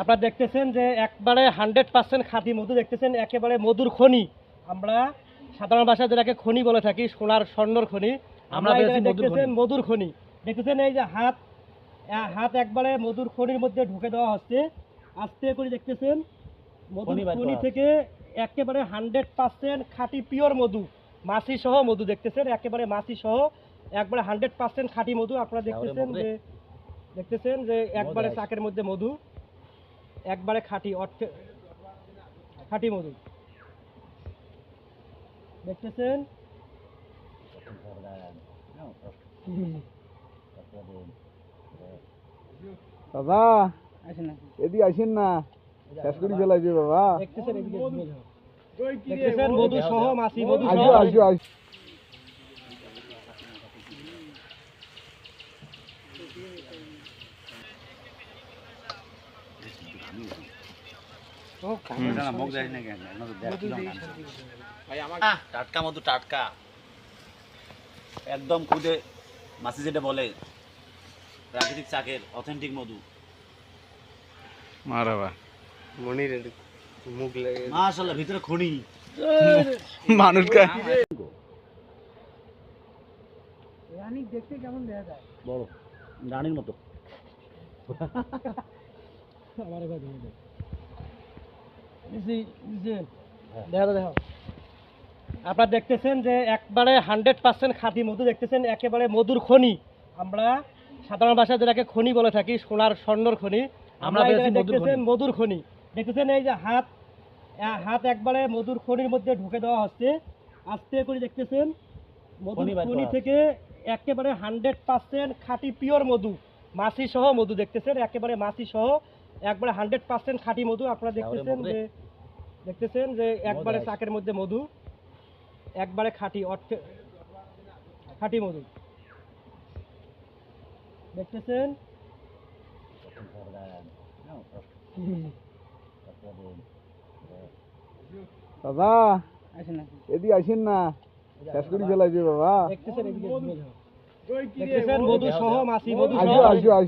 আপনারা দেখতেছেন যে একবারে হান্ড্রেড পার্সেন্ট খাঁটি মধু দেখতেছেন একেবারে মধুর খনি। আমরা সাধারণ ভাষায় যেটাকে খনি বলে থাকি সোনার স্বর্ণর খনি। আমরা দেখতেছেন মধুর খনি। দেখতেছেন এই যে হাত হাত একবারে মধুর খনির মধ্যে ঢুকে দেওয়া হচ্ছে। আস্তে করে দেখতেছেন মধুর খনি থেকে একেবারে হান্ড্রেড পার্সেন্ট খাঁটি পিওর মধু মাছি সহ মধু দেখতেছেন একেবারে মাছি সহ একবারে হান্ড্রেড পার্সেন্ট খাঁটি মধু। আপনারা দেখতেছেন যে দেখতেছেন যে একবারে চাকের মধ্যে মধু। একবারে খাঁটি অর্থে খাঁটি মধু। দেখতেছেন? বাবা এদিকে আসেন না। শেষ করে ফেলাইছে বাবা। দেখতেছেন মধু সহ মাছি মধু সহ টাটকা মধু টাটকা। একদম খুদে মাসি যেটা বলে প্রাকৃতিক চাকের অথেন্টিক মধু। মারাবা মাশাল্লাহ ভিতরে খনি। মানুষকে বড় রানীর মতো। আমার এবার দিয়ে দে। দিছি, দিছি। দেখা দেখো। আপনারা দেখতেছেন যে একবারে হান্ড্রেড পার্সেন্ট খাঁটি মধু দেখতেছেন একেবারে মধুর খনি আমরা সাধারণ ভাষায় যেটাকে খনি বলে থাকি সোনার স্বর্ণর খনি আমরা দেখতেছেন মধুর খনি দেখতেছেন এই যে হাত হাত একবারে মধুর খনির মধ্যে ঢুকে দেওয়া হচ্ছে আস্তে করে দেখতেছেন মধুর খনি থেকে একেবারে হান্ড্রেড পার্সেন্ট খাঁটি পিওর মধু মাছি সহ মধু দেখতেছেন একেবারে মাছি সহ একবারে হান্ড্রেড পার্সেন্ট খাঁটি মধু আপনারা দেখতেছেন যে দেখতেছেন যে একবারে চাকের মধ্যে মধু একবারে খাঁটি অর্থে খাঁটি মধু। দেখতেছেন? বাবা এদিকে আসেন না। শেষ করে ফেলাইছে বাবা। দেখতেছেন মধু সহ মাছি মধু সহ।